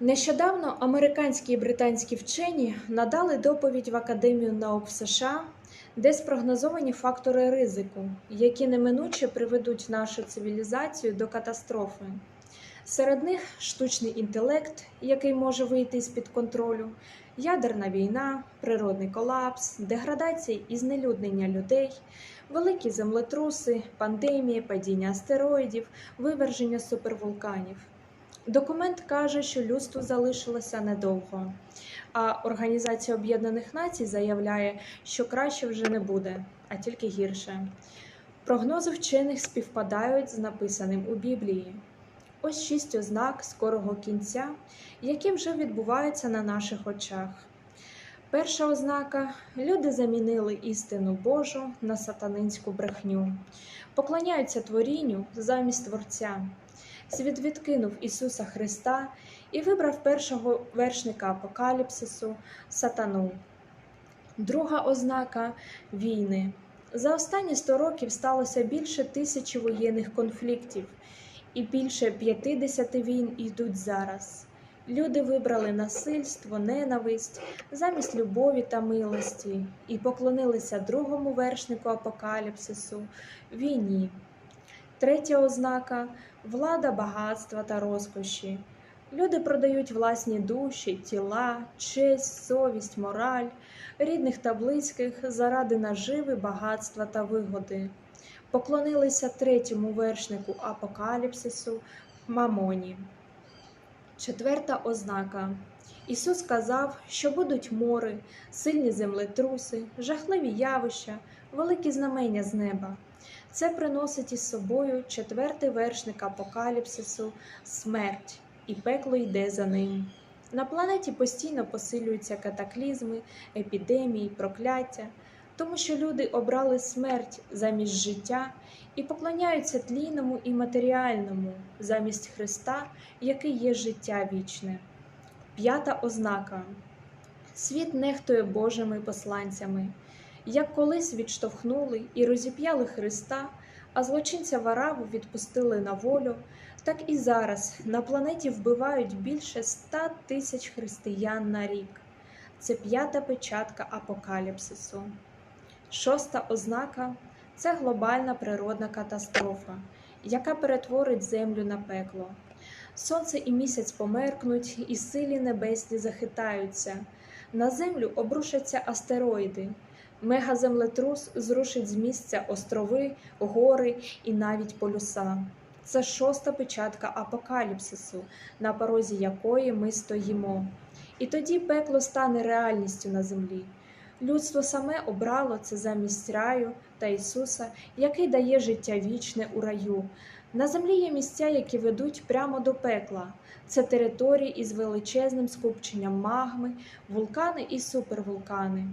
Нещодавно американські і британські вчені надали доповідь в Академію наук США, де спрогнозовані фактори ризику, які неминуче приведуть нашу цивілізацію до катастрофи. Серед них штучний інтелект, який може вийти з під контролю, ядерна війна, природний колапс, деградація і знелюднення людей, великі землетруси, пандемії, падіння астероїдів, виверження супервулканів. Документ каже, що людству залишилося недовго. А Організація Об'єднаних Націй заявляє, що краще вже не буде, а тільки гірше. Прогнози вчених співпадають з написаним у Біблії. Ось шість ознак скорого кінця, які вже відбуваються на наших очах. Перша ознака люди замінили істину Божу на сатанинську брехню, поклоняються творінню замість Творця. Світ відкинув Ісуса Христа і вибрав першого вершника апокаліпсису сатану. Друга ознака війни. За останні 100 років сталося більше тисячі воєнних конфліктів, і більше 50 війн йдуть зараз. Люди вибрали насильство, ненависть замість любові та милості і поклонилися другому вершнику апокаліпсису війні. Третя ознака влада багатства та розкоші. Люди продають власні душі, тіла, честь, совість, мораль, рідних та близьких заради наживи, багатства та вигоди. Поклонилися третьому вершнику апокаліпсису Мамоні. Четверта ознака. Ісус сказав, що будуть мори, сильні землетруси, жахливі явища, великі знамення з неба. Це приносить із собою четвертий вершник апокаліпсису смерть, і пекло йде за ним. На планеті постійно посилюються катаклізми, епідемії, прокляття, тому що люди обрали смерть замість життя і поклоняються тлінному і матеріальному замість Христа, який є життя вічне. П'ята ознака: світ нехтує Божими посланцями. Як колись відштовхнули і розіп'яли Христа, а злочинця Вараву відпустили на волю, так і зараз на планеті вбивають більше ста тисяч християн на рік. Це п'ята печатка апокаліпсису. Шоста ознака це глобальна природна катастрофа, яка перетворить землю на пекло. Сонце і місяць померкнуть, і силі небесні захитаються. На землю обрушаться астероїди. Мегаземлетрус зрушить з місця острови, гори і навіть полюса. Це шоста печатка апокаліпсису, на порозі якої ми стоїмо. І тоді пекло стане реальністю на землі. Людство саме обрало це замість раю та Ісуса, який дає життя вічне у раю. На землі є місця, які ведуть прямо до пекла. Це території із величезним скупченням магми, вулкани і супервулкани.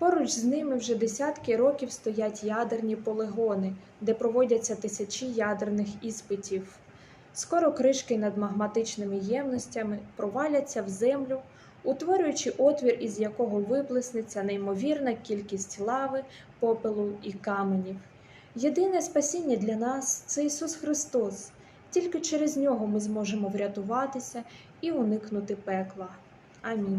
Поруч з ними вже десятки років стоять ядерні полигони, де проводяться тисячі ядерних іспитів. Скоро кришки над магматичними ємностями проваляться в землю, утворюючи отвір, із якого виплеснеться неймовірна кількість лави, попелу і каменів. Єдине спасіння для нас це Ісус Христос. Тільки через нього ми зможемо врятуватися і уникнути пекла. Амінь.